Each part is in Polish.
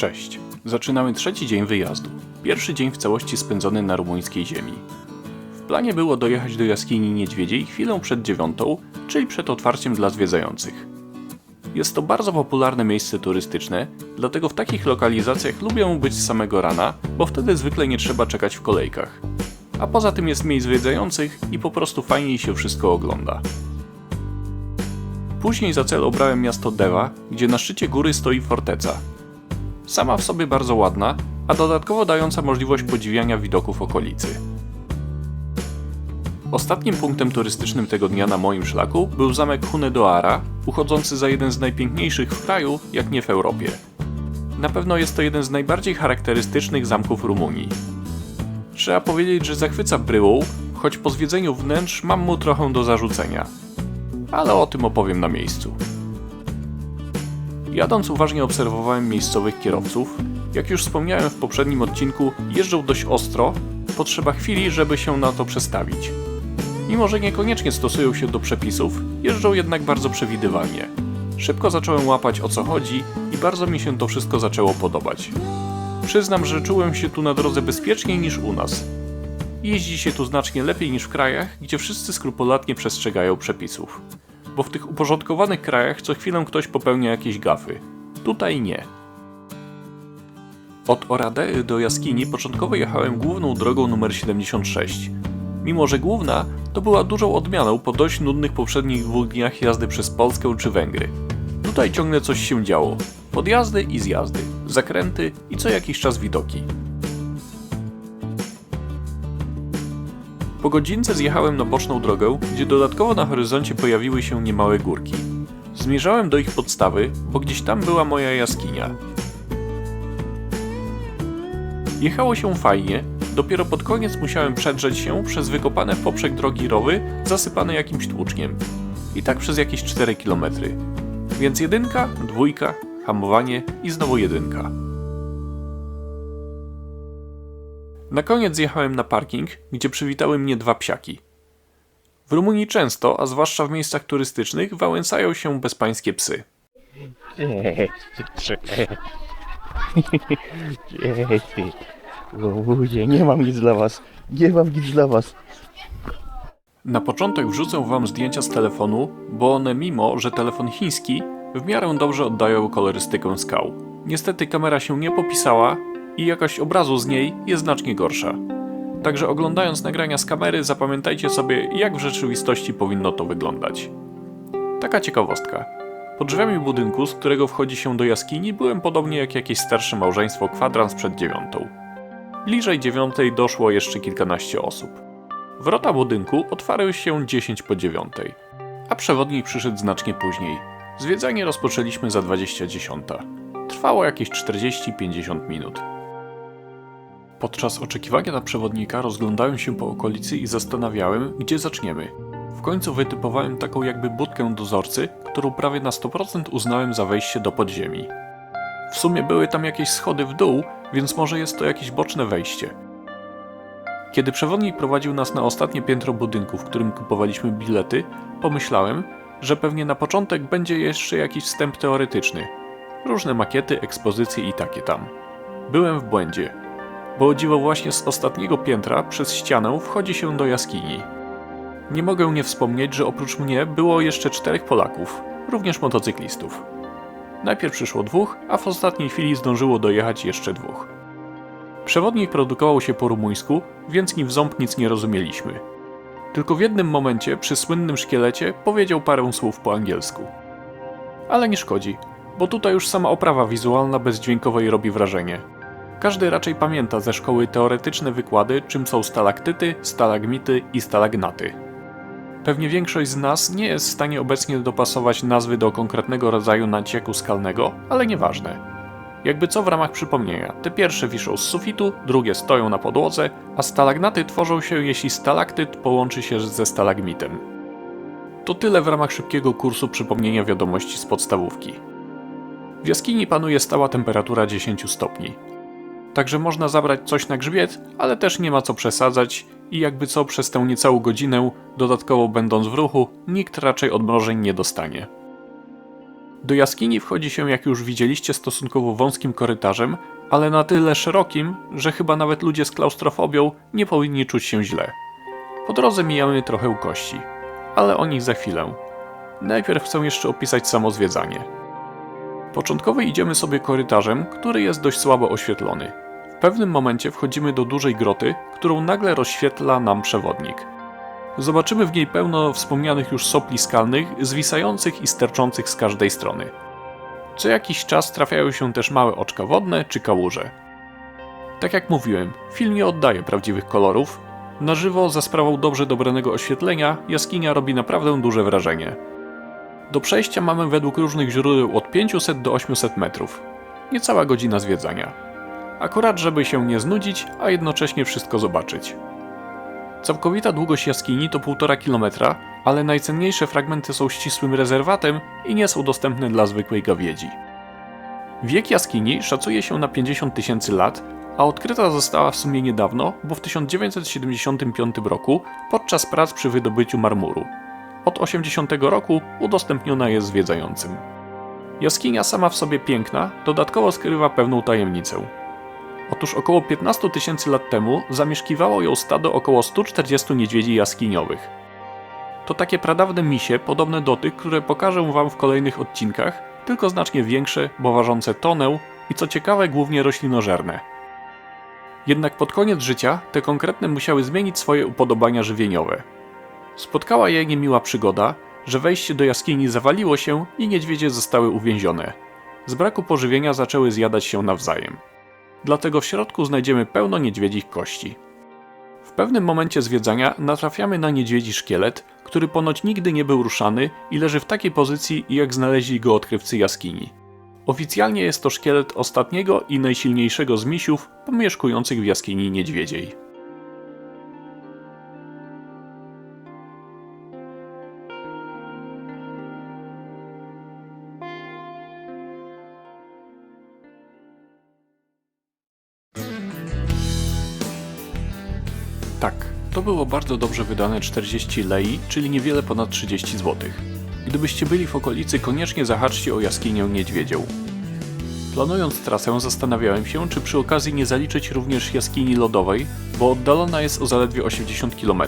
Cześć. Zaczynamy trzeci dzień wyjazdu. Pierwszy dzień w całości spędzony na rumuńskiej ziemi. W planie było dojechać do jaskini niedźwiedziej chwilę przed dziewiątą, czyli przed otwarciem dla zwiedzających. Jest to bardzo popularne miejsce turystyczne, dlatego w takich lokalizacjach lubię być z samego rana, bo wtedy zwykle nie trzeba czekać w kolejkach. A poza tym jest mniej zwiedzających i po prostu fajniej się wszystko ogląda. Później za cel obrałem miasto Deva, gdzie na szczycie góry stoi forteca. Sama w sobie bardzo ładna, a dodatkowo dająca możliwość podziwiania widoków okolicy. Ostatnim punktem turystycznym tego dnia na moim szlaku był zamek Hunedoara, uchodzący za jeden z najpiękniejszych w kraju, jak nie w Europie. Na pewno jest to jeden z najbardziej charakterystycznych zamków Rumunii. Trzeba powiedzieć, że zachwyca bryłą, choć po zwiedzeniu wnętrz mam mu trochę do zarzucenia. Ale o tym opowiem na miejscu. Jadąc uważnie obserwowałem miejscowych kierowców. Jak już wspomniałem w poprzednim odcinku, jeżdżą dość ostro, potrzeba chwili, żeby się na to przestawić. Mimo, że niekoniecznie stosują się do przepisów, jeżdżą jednak bardzo przewidywalnie. Szybko zacząłem łapać o co chodzi i bardzo mi się to wszystko zaczęło podobać. Przyznam, że czułem się tu na drodze bezpieczniej niż u nas. Jeździ się tu znacznie lepiej niż w krajach, gdzie wszyscy skrupulatnie przestrzegają przepisów. Bo w tych uporządkowanych krajach co chwilę ktoś popełnia jakieś gafy. Tutaj nie. Od Oradei do jaskini początkowo jechałem główną drogą numer 76. Mimo, że główna, to była dużą odmianą po dość nudnych poprzednich dwóch dniach jazdy przez Polskę czy Węgry. Tutaj ciągle coś się działo. Podjazdy i zjazdy, zakręty i co jakiś czas widoki. Po godzince zjechałem na boczną drogę, gdzie dodatkowo na horyzoncie pojawiły się niemałe górki. Zmierzałem do ich podstawy, bo gdzieś tam była moja jaskinia. Jechało się fajnie, dopiero pod koniec musiałem przedrzeć się przez wykopane poprzek drogi rowy, zasypane jakimś tłuczniem. I tak przez jakieś 4 km. Więc jedynka, dwójka, hamowanie i znowu jedynka. Na koniec zjechałem na parking, gdzie przywitały mnie dwa psiaki. W Rumunii często, a zwłaszcza w miejscach turystycznych, wałęsają się bezpańskie psy. Ludzie, nie mam nic dla was. Nie mam nic dla was. Na początek wrzucę wam zdjęcia z telefonu, bo one mimo, że telefon chiński, w miarę dobrze oddają kolorystykę skał. Niestety kamera się nie popisała i jakość obrazu z niej jest znacznie gorsza. Także oglądając nagrania z kamery zapamiętajcie sobie jak w rzeczywistości powinno to wyglądać. Taka ciekawostka. Pod drzwiami budynku, z którego wchodzi się do jaskini, byłem podobnie jak jakieś starsze małżeństwo kwadrans przed dziewiątą. Bliżej dziewiątej doszło jeszcze kilkanaście osób. Wrota budynku otwarły się 10 po dziewiątej, a przewodnik przyszedł znacznie później. Zwiedzanie rozpoczęliśmy za 20.10. Trwało jakieś 40-50 minut. Podczas oczekiwania na przewodnika rozglądałem się po okolicy i zastanawiałem, gdzie zaczniemy. W końcu wytypowałem taką jakby budkę dozorcy, którą prawie na 100% uznałem za wejście do podziemi. W sumie były tam jakieś schody w dół, więc może jest to jakieś boczne wejście. Kiedy przewodnik prowadził nas na ostatnie piętro budynku, w którym kupowaliśmy bilety, pomyślałem, że pewnie na początek będzie jeszcze jakiś wstęp teoretyczny. Różne makiety, ekspozycje i takie tam. Byłem w błędzie, bo dziwo właśnie z ostatniego piętra przez ścianę wchodzi się do jaskini. Nie mogę nie wspomnieć, że oprócz mnie było jeszcze czterech Polaków, również motocyklistów. Najpierw przyszło dwóch, a w ostatniej chwili zdążyło dojechać jeszcze dwóch. Przewodnik produkował się po rumuńsku, więc ni w ząb nic nie rozumieliśmy. Tylko w jednym momencie, przy słynnym szkielecie, powiedział parę słów po angielsku. Ale nie szkodzi, bo tutaj już sama oprawa wizualna bezdźwiękowej robi wrażenie. Każdy raczej pamięta ze szkoły teoretyczne wykłady, czym są stalaktyty, stalagmity i stalagnaty. Pewnie większość z nas nie jest w stanie obecnie dopasować nazwy do konkretnego rodzaju nacieku skalnego, ale nieważne. Jakby co w ramach przypomnienia, te pierwsze wiszą z sufitu, drugie stoją na podłodze, a stalagnaty tworzą się jeśli stalaktyt połączy się ze stalagmitem. To tyle w ramach szybkiego kursu przypomnienia wiadomości z podstawówki. W jaskini panuje stała temperatura 10 stopni. Także można zabrać coś na grzbiet, ale też nie ma co przesadzać i jakby co przez tę niecałą godzinę, dodatkowo będąc w ruchu, nikt raczej odmrożeń nie dostanie. Do jaskini wchodzi się, jak już widzieliście, stosunkowo wąskim korytarzem, ale na tyle szerokim, że chyba nawet ludzie z klaustrofobią nie powinni czuć się źle. Po drodze mijamy trochę ukości, ale o nich za chwilę. Najpierw chcę jeszcze opisać samo zwiedzanie. Początkowo idziemy sobie korytarzem, który jest dość słabo oświetlony. Pewnym momencie wchodzimy do dużej groty, którą nagle rozświetla nam przewodnik. Zobaczymy w niej pełno wspomnianych już sopli skalnych, zwisających i sterczących z każdej strony. Co jakiś czas trafiają się też małe oczka wodne czy kałuże. Tak jak mówiłem, film nie oddaje prawdziwych kolorów. Na żywo, za sprawą dobrze dobranego oświetlenia, jaskinia robi naprawdę duże wrażenie. Do przejścia mamy według różnych źródeł od 500 do 800 metrów. Niecała godzina zwiedzania. Akurat, żeby się nie znudzić, a jednocześnie wszystko zobaczyć. Całkowita długość jaskini to 1,5 km, ale najcenniejsze fragmenty są ścisłym rezerwatem i nie są dostępne dla zwykłej gawiedzi. Wiek jaskini szacuje się na 50 tysięcy lat, a odkryta została w sumie niedawno, bo w 1975 roku podczas prac przy wydobyciu marmuru. Od 80 roku udostępniona jest zwiedzającym. Jaskinia sama w sobie piękna, dodatkowo skrywa pewną tajemnicę. Otóż około 15 tysięcy lat temu zamieszkiwało ją stado około 140 niedźwiedzi jaskiniowych. To takie pradawne misie, podobne do tych, które pokażę Wam w kolejnych odcinkach, tylko znacznie większe, bo ważące tonę i co ciekawe głównie roślinożerne. Jednak pod koniec życia te konkretne musiały zmienić swoje upodobania żywieniowe. Spotkała je niemiła przygoda, że wejście do jaskini zawaliło się i niedźwiedzie zostały uwięzione. Z braku pożywienia zaczęły zjadać się nawzajem dlatego w środku znajdziemy pełno niedźwiedzich kości. W pewnym momencie zwiedzania natrafiamy na niedźwiedzi szkielet, który ponoć nigdy nie był ruszany i leży w takiej pozycji, jak znaleźli go odkrywcy jaskini. Oficjalnie jest to szkielet ostatniego i najsilniejszego z misiów pomieszkujących w jaskini niedźwiedziej. To było bardzo dobrze wydane 40 lei, czyli niewiele ponad 30 zł. Gdybyście byli w okolicy, koniecznie zahaczcie o jaskinię Niedźwiedzią. Planując trasę, zastanawiałem się, czy przy okazji nie zaliczyć również jaskini lodowej, bo oddalona jest o zaledwie 80 km.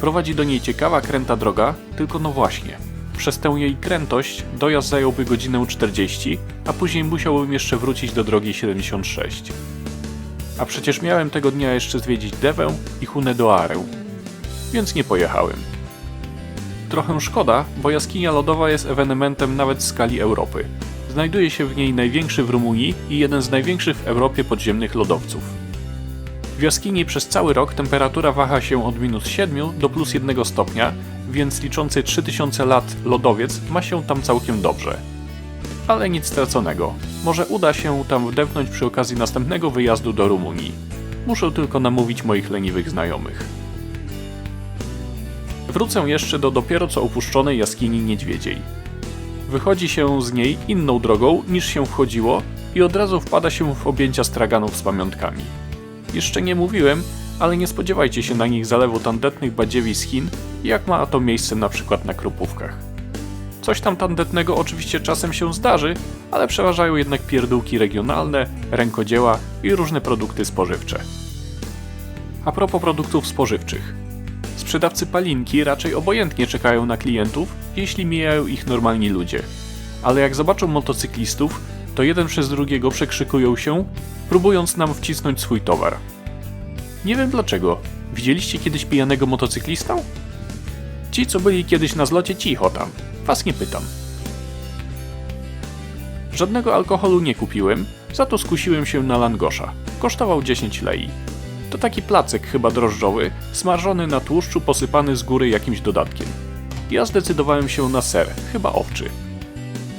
Prowadzi do niej ciekawa kręta droga, tylko no właśnie. Przez tę jej krętość dojazd zająłby godzinę 40, a później musiałbym jeszcze wrócić do drogi 76. A przecież miałem tego dnia jeszcze zwiedzić Dewę i Hunedoarę. Więc nie pojechałem. Trochę szkoda, bo jaskinia lodowa jest ewenementem nawet w skali Europy. Znajduje się w niej największy w Rumunii i jeden z największych w Europie podziemnych lodowców. W jaskini przez cały rok temperatura waha się od minus 7 do plus 1 stopnia, więc liczący 3000 lat lodowiec ma się tam całkiem dobrze. Ale nic straconego. Może uda się tam wdepnąć przy okazji następnego wyjazdu do Rumunii. Muszę tylko namówić moich leniwych znajomych. Wrócę jeszcze do dopiero co opuszczonej jaskini niedźwiedziej. Wychodzi się z niej inną drogą niż się wchodziło i od razu wpada się w objęcia straganów z pamiątkami. Jeszcze nie mówiłem, ale nie spodziewajcie się na nich zalewu tandetnych badziewi z Chin, jak ma to miejsce na przykład na Krupówkach. Coś tam tandetnego oczywiście czasem się zdarzy, ale przeważają jednak pierdółki regionalne, rękodzieła i różne produkty spożywcze. A propos produktów spożywczych. Sprzedawcy palinki raczej obojętnie czekają na klientów, jeśli mijają ich normalni ludzie. Ale jak zobaczą motocyklistów, to jeden przez drugiego przekrzykują się, próbując nam wcisnąć swój towar. Nie wiem dlaczego. Widzieliście kiedyś pijanego motocyklistę? Ci, co byli kiedyś na zlocie, cicho tam. Was nie pytam. Żadnego alkoholu nie kupiłem, za to skusiłem się na langosza. Kosztował 10 lei. To taki placek chyba drożdżowy, smażony na tłuszczu posypany z góry jakimś dodatkiem. Ja zdecydowałem się na ser, chyba owczy.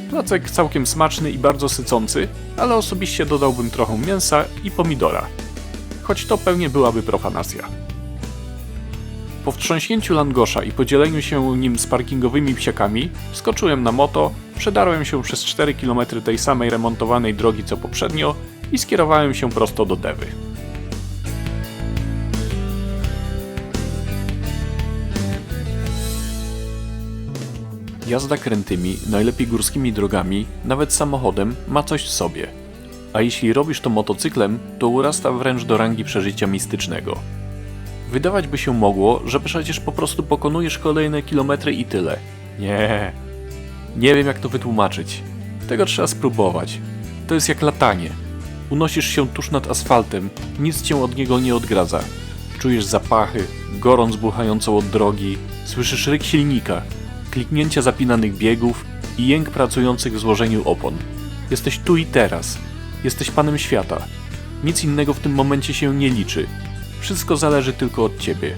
Placek całkiem smaczny i bardzo sycący, ale osobiście dodałbym trochę mięsa i pomidora. Choć to pewnie byłaby profanacja. Po wtrząśnięciu langosza i podzieleniu się nim z parkingowymi psiakami, skoczyłem na moto, przedarłem się przez 4 km tej samej remontowanej drogi co poprzednio i skierowałem się prosto do Dewy. Jazda krętymi, najlepiej górskimi drogami, nawet samochodem, ma coś w sobie. A jeśli robisz to motocyklem, to urasta wręcz do rangi przeżycia mistycznego. Wydawać by się mogło, że przecież po prostu pokonujesz kolejne kilometry i tyle. Nie. Nie wiem jak to wytłumaczyć. Tego trzeba spróbować. To jest jak latanie. Unosisz się tuż nad asfaltem, nic cię od niego nie odgradza. Czujesz zapachy, gorąc buchającą od drogi, słyszysz ryk silnika, kliknięcia zapinanych biegów i jęk pracujących w złożeniu opon. Jesteś tu i teraz. Jesteś panem świata. Nic innego w tym momencie się nie liczy. Wszystko zależy tylko od ciebie.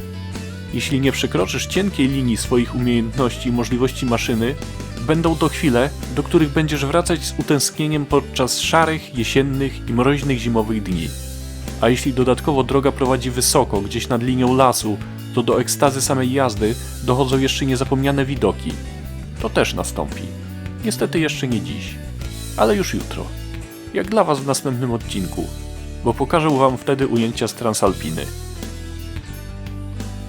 Jeśli nie przekroczysz cienkiej linii swoich umiejętności i możliwości maszyny, będą to chwile, do których będziesz wracać z utęsknieniem podczas szarych, jesiennych i mroźnych zimowych dni. A jeśli dodatkowo droga prowadzi wysoko, gdzieś nad linią lasu, to do ekstazy samej jazdy dochodzą jeszcze niezapomniane widoki. To też nastąpi. Niestety jeszcze nie dziś, ale już jutro. Jak dla Was w następnym odcinku, bo pokażę Wam wtedy ujęcia z Transalpiny.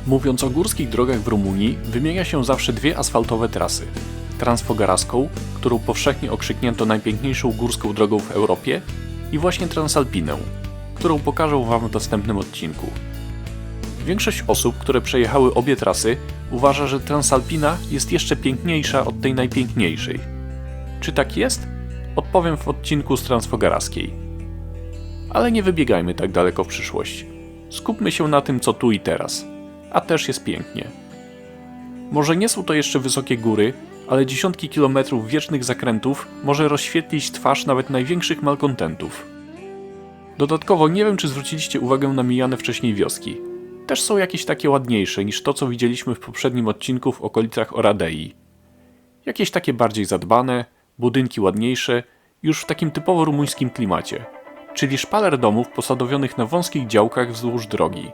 Mówiąc o górskich drogach w Rumunii, wymienia się zawsze dwie asfaltowe trasy. Transfogaraską, którą powszechnie okrzyknięto najpiękniejszą górską drogą w Europie, i właśnie Transalpinę, którą pokażę Wam w następnym odcinku. Większość osób, które przejechały obie trasy, uważa, że Transalpina jest jeszcze piękniejsza od tej najpiękniejszej. Czy tak jest? Odpowiem w odcinku z Transfogaraskiej. Ale nie wybiegajmy tak daleko w przyszłość. Skupmy się na tym, co tu i teraz. A też jest pięknie. Może nie są to jeszcze wysokie góry, ale dziesiątki kilometrów wiecznych zakrętów może rozświetlić twarz nawet największych malkontentów. Dodatkowo nie wiem, czy zwróciliście uwagę na mijane wcześniej wioski. Też są jakieś takie ładniejsze niż to, co widzieliśmy w poprzednim odcinku w okolicach Oradei. Jakieś takie bardziej zadbane, budynki ładniejsze, już w takim typowo rumuńskim klimacie. Czyli szpaler domów posadowionych na wąskich działkach wzdłuż drogi.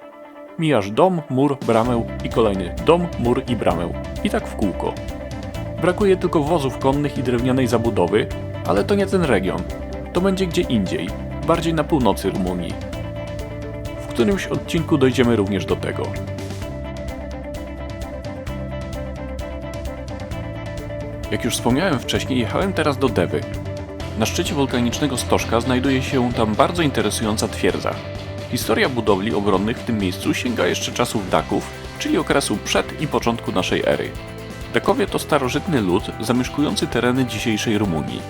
Mijasz dom, mur, bramę i kolejny dom, mur i bramę. I tak w kółko. Brakuje tylko wozów konnych i drewnianej zabudowy, ale to nie ten region. To będzie gdzie indziej, bardziej na północy Rumunii. W którymś odcinku dojdziemy również do tego. Jak już wspomniałem wcześniej, jechałem teraz do Dewy. Na szczycie wulkanicznego Stożka znajduje się tam bardzo interesująca twierdza. Historia budowli obronnych w tym miejscu sięga jeszcze czasów Daków, czyli okresu przed i początku naszej ery. Dakowie to starożytny lud zamieszkujący tereny dzisiejszej Rumunii.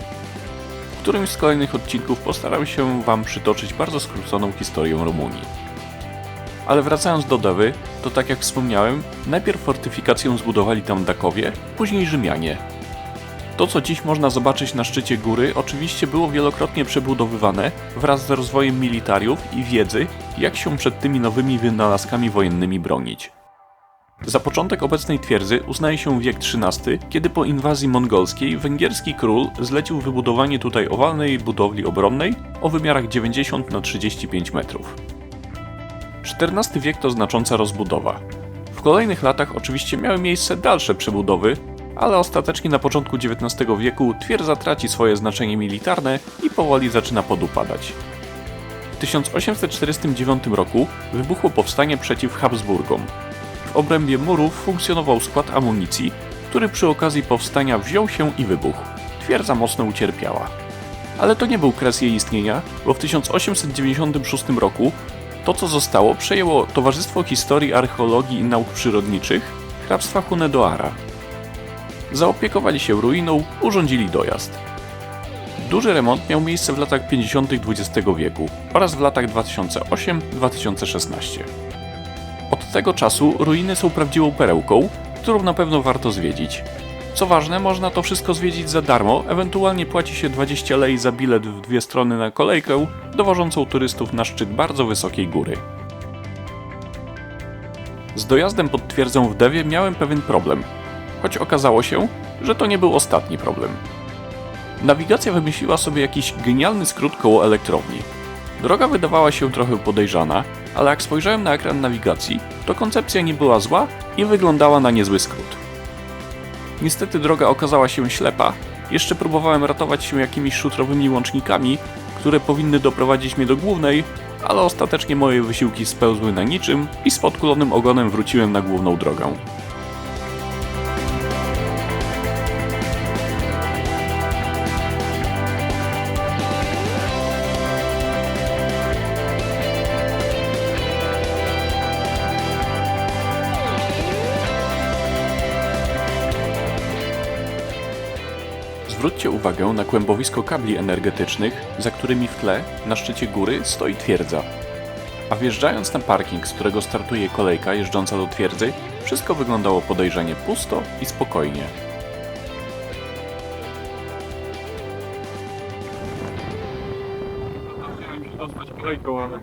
W którymś z kolejnych odcinków postaram się Wam przytoczyć bardzo skróconą historię Rumunii. Ale wracając do Dewy, to tak jak wspomniałem, najpierw fortyfikację zbudowali tam Dakowie, później Rzymianie. To, co dziś można zobaczyć na szczycie góry, oczywiście było wielokrotnie przebudowywane wraz z rozwojem militariów i wiedzy, jak się przed tymi nowymi wynalazkami wojennymi bronić. Za początek obecnej twierdzy uznaje się wiek XIII, kiedy po inwazji mongolskiej węgierski król zlecił wybudowanie tutaj owalnej budowli obronnej o wymiarach 90 na 35 metrów. XIV wiek to znacząca rozbudowa. W kolejnych latach oczywiście miały miejsce dalsze przebudowy, ale ostatecznie na początku XIX wieku twierdza traci swoje znaczenie militarne i powoli zaczyna podupadać. W 1849 roku wybuchło powstanie przeciw Habsburgom. W obrębie murów funkcjonował skład amunicji, który przy okazji powstania wziął się i wybuchł. Twierdza mocno ucierpiała. Ale to nie był kres jej istnienia, bo w 1896 roku to, co zostało, przejęło Towarzystwo Historii, Archeologii i Nauk Przyrodniczych hrabstwa Hunedoara. Zaopiekowali się ruiną, urządzili dojazd. Duży remont miał miejsce w latach 50. XX wieku oraz w latach 2008-2016. Od tego czasu ruiny są prawdziwą perełką, którą na pewno warto zwiedzić. Co ważne, można to wszystko zwiedzić za darmo, ewentualnie płaci się 20 lei za bilet w dwie strony na kolejkę, dowożącą turystów na szczyt bardzo wysokiej góry. Z dojazdem pod twierdzą w Dewie miałem pewien problem, choć okazało się, że to nie był ostatni problem. Nawigacja wymyśliła sobie jakiś genialny skrót koło elektrowni. Droga wydawała się trochę podejrzana, ale jak spojrzałem na ekran nawigacji, to koncepcja nie była zła i wyglądała na niezły skrót. Niestety droga okazała się ślepa. Jeszcze próbowałem ratować się jakimiś szutrowymi łącznikami, które powinny doprowadzić mnie do głównej, ale ostatecznie moje wysiłki spełzły na niczym i z podkulonym ogonem wróciłem na główną drogę. Zwróćcie uwagę na kłębowisko kabli energetycznych, za którymi w tle, na szczycie góry, stoi twierdza. A wjeżdżając na parking, z którego startuje kolejka jeżdżąca do twierdzy, wszystko wyglądało podejrzanie pusto i spokojnie. Chciałem się dostać kolejką, ale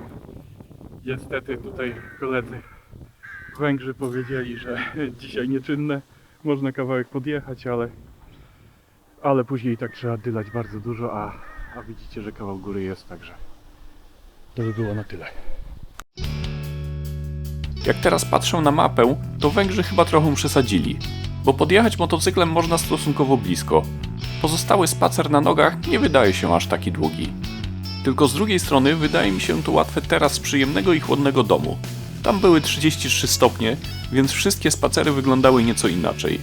niestety tutaj koledzy Węgrzy powiedzieli, że dzisiaj nieczynne, można kawałek podjechać, ale, ale później tak trzeba dylać bardzo dużo, a, a widzicie, że kawał góry jest, także to by było na tyle. Jak teraz patrzę na mapę, to Węgrzy chyba trochę przesadzili, bo podjechać motocyklem można stosunkowo blisko. Pozostały spacer na nogach nie wydaje się aż taki długi. Tylko z drugiej strony wydaje mi się to łatwe teraz z przyjemnego i chłodnego domu. Tam były 33 stopnie, więc wszystkie spacery wyglądały nieco inaczej.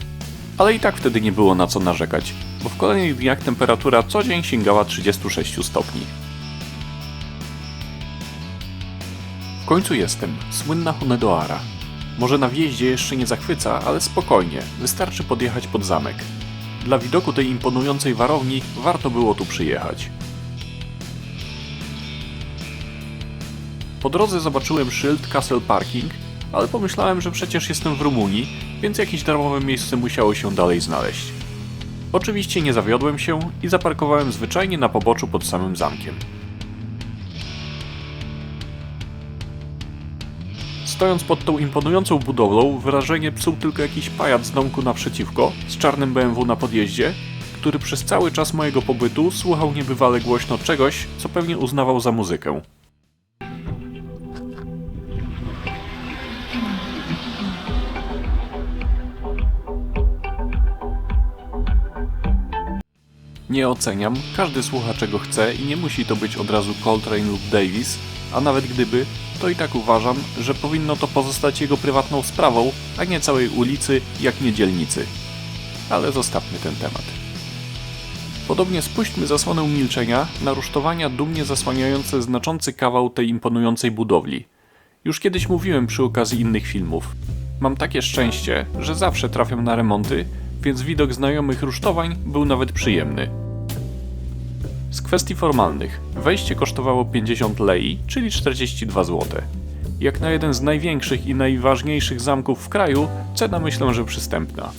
Ale i tak wtedy nie było na co narzekać, bo w kolejnych dniach temperatura co dzień sięgała 36 stopni. W końcu jestem, słynna Hunedoara. Może na wjeździe jeszcze nie zachwyca, ale spokojnie, wystarczy podjechać pod zamek. Dla widoku tej imponującej warowni warto było tu przyjechać. Po drodze zobaczyłem szyld Castle Parking, ale pomyślałem, że przecież jestem w Rumunii, więc jakieś darmowe miejsce musiało się dalej znaleźć. Oczywiście nie zawiodłem się i zaparkowałem zwyczajnie na poboczu pod samym zamkiem. Stojąc pod tą imponującą budowlą, wrażenie psuł tylko jakiś pajac z domku naprzeciwko, z czarnym BMW na podjeździe, który przez cały czas mojego pobytu słuchał niebywale głośno czegoś, co pewnie uznawał za muzykę. Nie oceniam, każdy słucha czego chce i nie musi to być od razu Coltrane lub Davis, a nawet gdyby, to i tak uważam, że powinno to pozostać jego prywatną sprawą, a nie całej ulicy, jak nie dzielnicy. Ale zostawmy ten temat. Podobnie spuśćmy zasłonę milczenia na rusztowania dumnie zasłaniające znaczący kawał tej imponującej budowli. Już kiedyś mówiłem przy okazji innych filmów. Mam takie szczęście, że zawsze trafiam na remonty, więc widok znajomych rusztowań był nawet przyjemny. Z kwestii formalnych, wejście kosztowało 50 lei, czyli 42 zł. Jak na jeden z największych i najważniejszych zamków w kraju, cena myślę, że przystępna.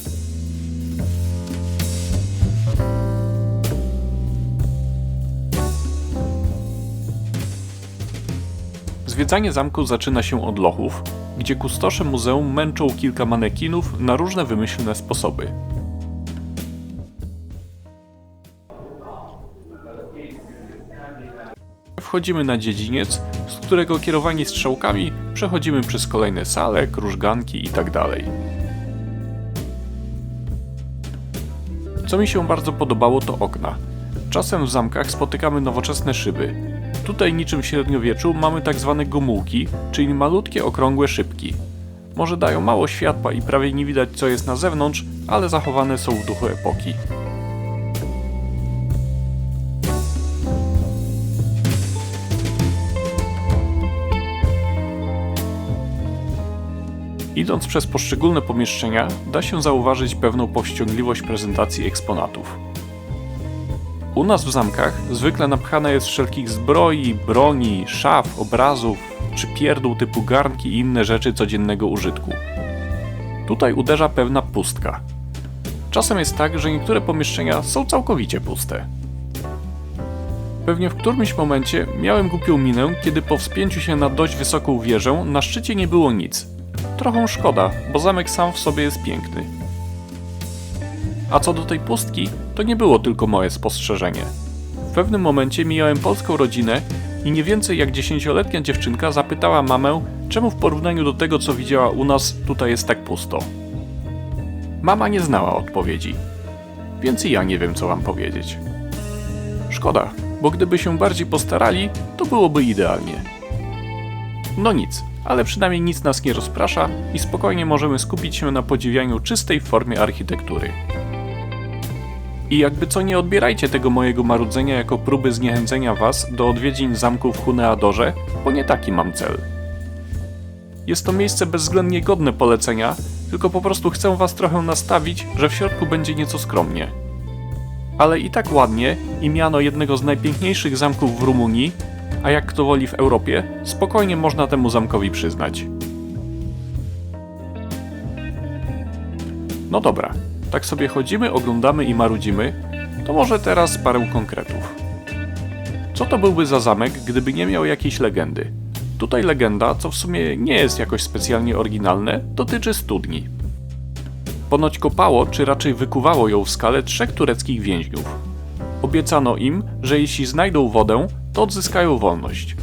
Zwiedzanie zamku zaczyna się od lochów, gdzie kustosze muzeum męczą kilka manekinów na różne wymyślne sposoby. Wchodzimy na dziedziniec, z którego kierowani strzałkami przechodzimy przez kolejne sale, krużganki itd. Co mi się bardzo podobało to okna. Czasem w zamkach spotykamy nowoczesne szyby. Tutaj niczym w średniowieczu mamy tak zwane gomułki, czyli malutkie okrągłe szybki. Może dają mało światła i prawie nie widać co jest na zewnątrz, ale zachowane są w duchu epoki. Idąc przez poszczególne pomieszczenia, da się zauważyć pewną powściągliwość prezentacji eksponatów. U nas w zamkach zwykle napchane jest wszelkich zbroi, broni, szaf, obrazów czy pierdół typu garnki i inne rzeczy codziennego użytku. Tutaj uderza pewna pustka. Czasem jest tak, że niektóre pomieszczenia są całkowicie puste. Pewnie w którymś momencie miałem głupią minę, kiedy po wspięciu się na dość wysoką wieżę na szczycie nie było nic. Trochę szkoda, bo zamek sam w sobie jest piękny. A co do tej pustki, to nie było tylko moje spostrzeżenie. W pewnym momencie mijałem polską rodzinę i nie więcej jak dziesięcioletnia dziewczynka zapytała mamę, czemu w porównaniu do tego, co widziała u nas, tutaj jest tak pusto. Mama nie znała odpowiedzi, więc i ja nie wiem, co wam powiedzieć. Szkoda, bo gdyby się bardziej postarali, to byłoby idealnie. No nic, ale przynajmniej nic nas nie rozprasza i spokojnie możemy skupić się na podziwianiu czystej w formie architektury. I jakby co nie odbierajcie tego mojego marudzenia jako próby zniechęcenia was do odwiedzin zamku w Huneadorze, bo nie taki mam cel. Jest to miejsce bezwzględnie godne polecenia, tylko po prostu chcę was trochę nastawić, że w środku będzie nieco skromnie. ale i tak ładnie i miano jednego z najpiękniejszych zamków w Rumunii, a jak kto woli w Europie, spokojnie można temu zamkowi przyznać. No dobra, tak sobie chodzimy, oglądamy i marudzimy, to może teraz parę konkretów. Co to byłby za zamek, gdyby nie miał jakiejś legendy? Tutaj legenda, co w sumie nie jest jakoś specjalnie oryginalne, dotyczy studni. Ponoć kopało, czy raczej wykuwało ją w skale trzech tureckich więźniów. Obiecano im, że jeśli znajdą wodę, to odzyskają wolność.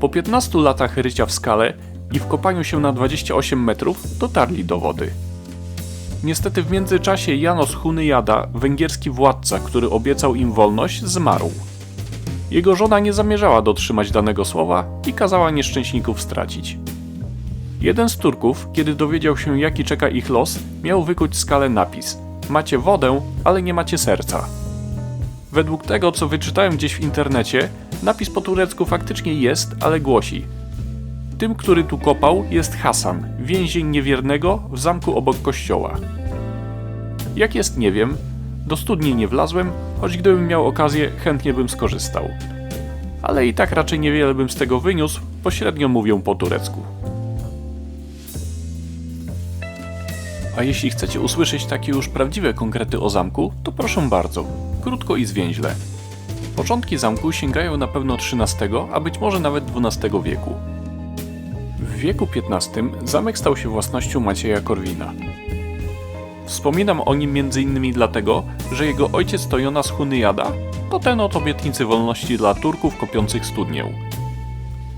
Po 15 latach rycia w skale i wkopaniu się na 28 metrów dotarli do wody. Niestety w międzyczasie Janos Hunyjada, węgierski władca, który obiecał im wolność, zmarł. Jego żona nie zamierzała dotrzymać danego słowa i kazała nieszczęśników stracić. Jeden z Turków, kiedy dowiedział się jaki czeka ich los, miał wykuć w skale napis: Macie wodę, ale nie macie serca. Według tego, co wyczytałem gdzieś w internecie, napis po turecku faktycznie jest, ale głosi: Tym, który tu kopał, jest Hasan, więzień niewiernego w zamku obok kościoła. Jak jest, nie wiem. Do studni nie wlazłem, choć gdybym miał okazję, chętnie bym skorzystał. Ale i tak raczej niewiele bym z tego wyniósł, pośrednio mówią po turecku. A jeśli chcecie usłyszeć takie już prawdziwe konkrety o zamku, to proszę bardzo, krótko i zwięźle. Początki zamku sięgają na pewno XIII, a być może nawet XII wieku. W wieku XV zamek stał się własnością Macieja Korwina. Wspominam o nim m.in. dlatego, że jego ojciec to Jonas to ten od obietnicy wolności dla Turków kopiących studnię.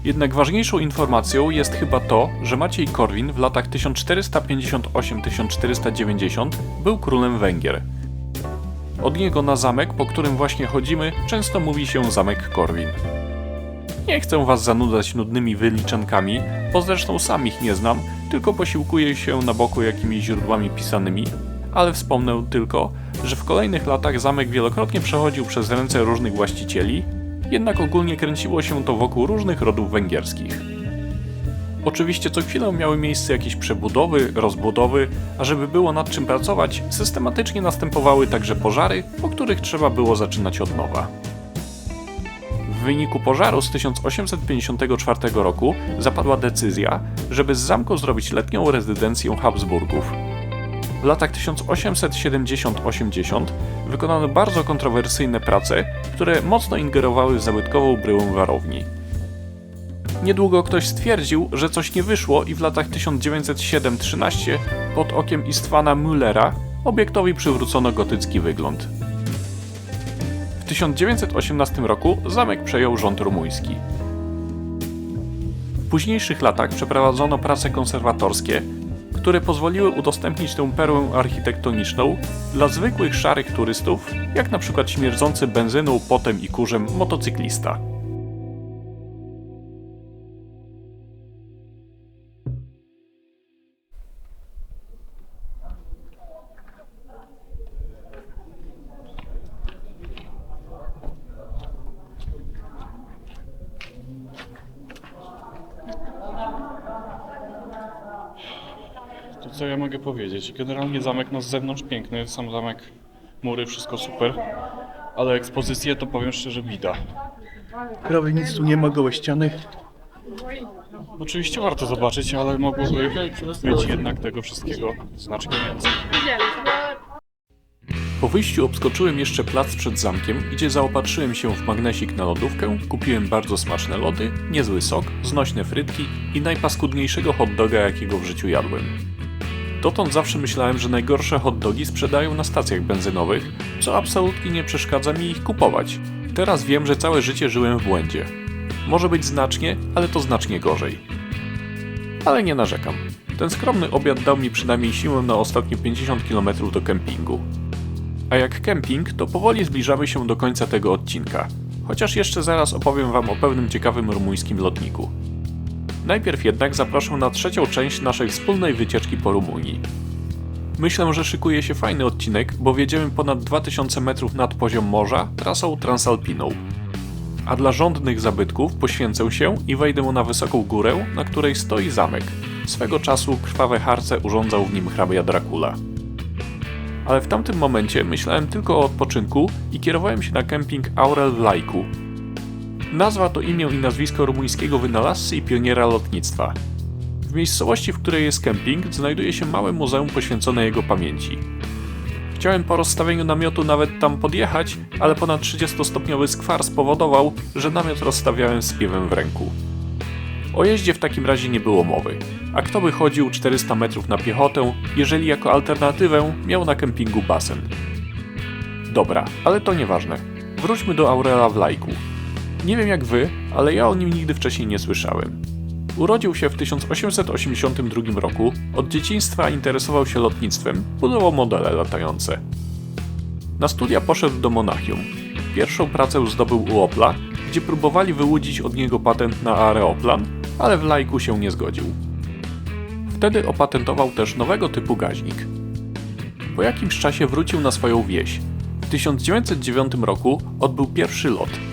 Jednak ważniejszą informacją jest chyba to, że Maciej Korwin w latach 1458-1490 był królem Węgier. Od niego na zamek, po którym właśnie chodzimy, często mówi się Zamek Korwin. Nie chcę was zanudzać nudnymi wyliczankami, bo zresztą sam ich nie znam, tylko posiłkuję się na boku jakimiś źródłami pisanymi, ale wspomnę tylko, że w kolejnych latach zamek wielokrotnie przechodził przez ręce różnych właścicieli, jednak ogólnie kręciło się to wokół różnych rodów węgierskich. Oczywiście co chwilę miały miejsce jakieś przebudowy, rozbudowy, a żeby było nad czym pracować, systematycznie następowały także pożary, po których trzeba było zaczynać od nowa. W wyniku pożaru z 1854 roku zapadła decyzja, żeby z zamku zrobić letnią rezydencję Habsburgów. W latach 1870-80 wykonano bardzo kontrowersyjne prace, które mocno ingerowały w zabytkową bryłę warowni. Niedługo ktoś stwierdził, że coś nie wyszło i w latach 1907-13 pod okiem Istwana Müllera obiektowi przywrócono gotycki wygląd. W 1918 roku zamek przejął rząd rumuński. W późniejszych latach przeprowadzono prace konserwatorskie, które pozwoliły udostępnić tę perłę architektoniczną dla zwykłych szarych turystów, jak na przykład śmierdzący benzyną, potem i kurzem motocyklista. Mogę powiedzieć? Generalnie zamek no z zewnątrz piękny, sam zamek, mury, wszystko super, ale ekspozycję to powiem szczerze bida. Prawie nic tu nie ma, gołe ściany. Oczywiście warto zobaczyć, ale mogłoby być jednak tego wszystkiego znacznie więcej. Po wyjściu obskoczyłem jeszcze plac przed zamkiem, gdzie zaopatrzyłem się w magnesik na lodówkę, kupiłem bardzo smaczne lody, niezły sok, znośne frytki i najpaskudniejszego hot doga, jakiego w życiu jadłem. Dotąd zawsze myślałem, że najgorsze hot dogi sprzedają na stacjach benzynowych, co absolutnie nie przeszkadza mi ich kupować. Teraz wiem, że całe życie żyłem w błędzie. Może być znacznie, ale to znacznie gorzej. Ale nie narzekam. Ten skromny obiad dał mi przynajmniej siłę na ostatnie 50 km do kempingu. A jak kemping, to powoli zbliżamy się do końca tego odcinka. Chociaż jeszcze zaraz opowiem Wam o pewnym ciekawym rumuńskim lotniku. Najpierw jednak zaproszę na trzecią część naszej wspólnej wycieczki po Rumunii. Myślę, że szykuje się fajny odcinek, bo wjedziemy ponad 2000 metrów nad poziom morza trasą transalpiną. A dla rządnych zabytków poświęcę się i wejdę na wysoką górę, na której stoi zamek. Swego czasu krwawe harce urządzał w nim hrabia Dracula. Ale w tamtym momencie myślałem tylko o odpoczynku i kierowałem się na kemping Aurel w Lajku. Nazwa to imię i nazwisko rumuńskiego wynalazcy i pioniera lotnictwa. W miejscowości, w której jest kemping, znajduje się małe muzeum poświęcone jego pamięci. Chciałem po rozstawieniu namiotu nawet tam podjechać, ale ponad 30-stopniowy skwar spowodował, że namiot rozstawiałem z piwem w ręku. O jeździe w takim razie nie było mowy. A kto by chodził 400 metrów na piechotę, jeżeli jako alternatywę miał na kempingu basen? Dobra, ale to nieważne. Wróćmy do Aurela w Lajku. Nie wiem jak wy, ale ja o nim nigdy wcześniej nie słyszałem. Urodził się w 1882 roku, od dzieciństwa interesował się lotnictwem, budował modele latające. Na studia poszedł do Monachium. Pierwszą pracę zdobył u Opla, gdzie próbowali wyłudzić od niego patent na aeroplan, ale w lajku się nie zgodził. Wtedy opatentował też nowego typu gaźnik. Po jakimś czasie wrócił na swoją wieś. W 1909 roku odbył pierwszy lot.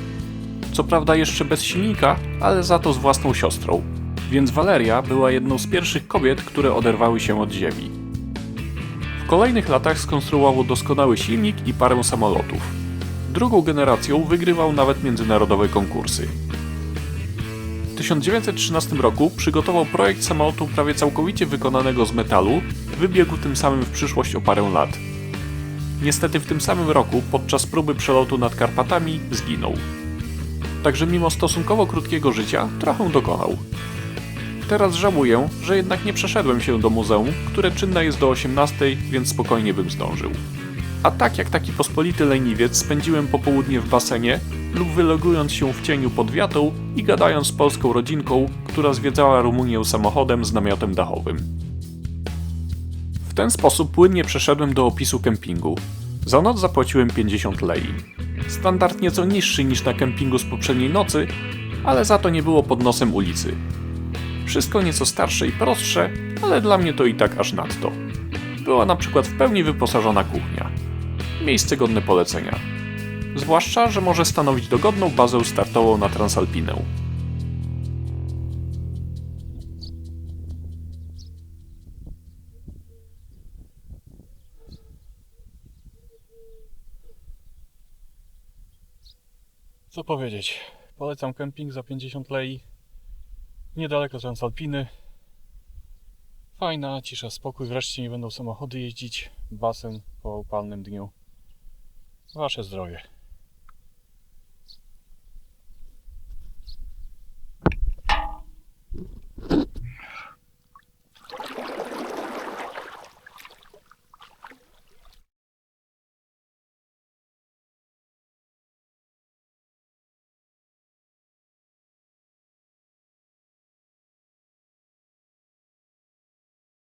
Co prawda jeszcze bez silnika, ale za to z własną siostrą, więc Waleria była jedną z pierwszych kobiet, które oderwały się od ziemi. W kolejnych latach skonstruował doskonały silnik i parę samolotów. Drugą generacją wygrywał nawet międzynarodowe konkursy. W 1913 roku przygotował projekt samolotu prawie całkowicie wykonanego z metalu, wybiegł tym samym w przyszłość o parę lat. Niestety w tym samym roku, podczas próby przelotu nad Karpatami, zginął. Także mimo stosunkowo krótkiego życia, trochę dokonał. Teraz żałuję, że jednak nie przeszedłem się do muzeum, które czynne jest do 18, więc spokojnie bym zdążył. A tak jak taki pospolity leniwiec spędziłem popołudnie w basenie lub wylogując się w cieniu pod wiatą i gadając z polską rodzinką, która zwiedzała Rumunię samochodem z namiotem dachowym. W ten sposób płynnie przeszedłem do opisu kempingu. Za noc zapłaciłem 50 lei. Standard nieco niższy niż na kempingu z poprzedniej nocy, ale za to nie było pod nosem ulicy. Wszystko nieco starsze i prostsze, ale dla mnie to i tak aż nadto. Była na przykład w pełni wyposażona kuchnia. Miejsce godne polecenia. Zwłaszcza, że może stanowić dogodną bazę startową na Transalpinę. Powiedzieć? Polecam kemping za 50 lei. Niedaleko Transalpiny. Fajna cisza, spokój. Wreszcie nie będą samochody jeździć. Basen po upalnym dniu. Wasze zdrowie.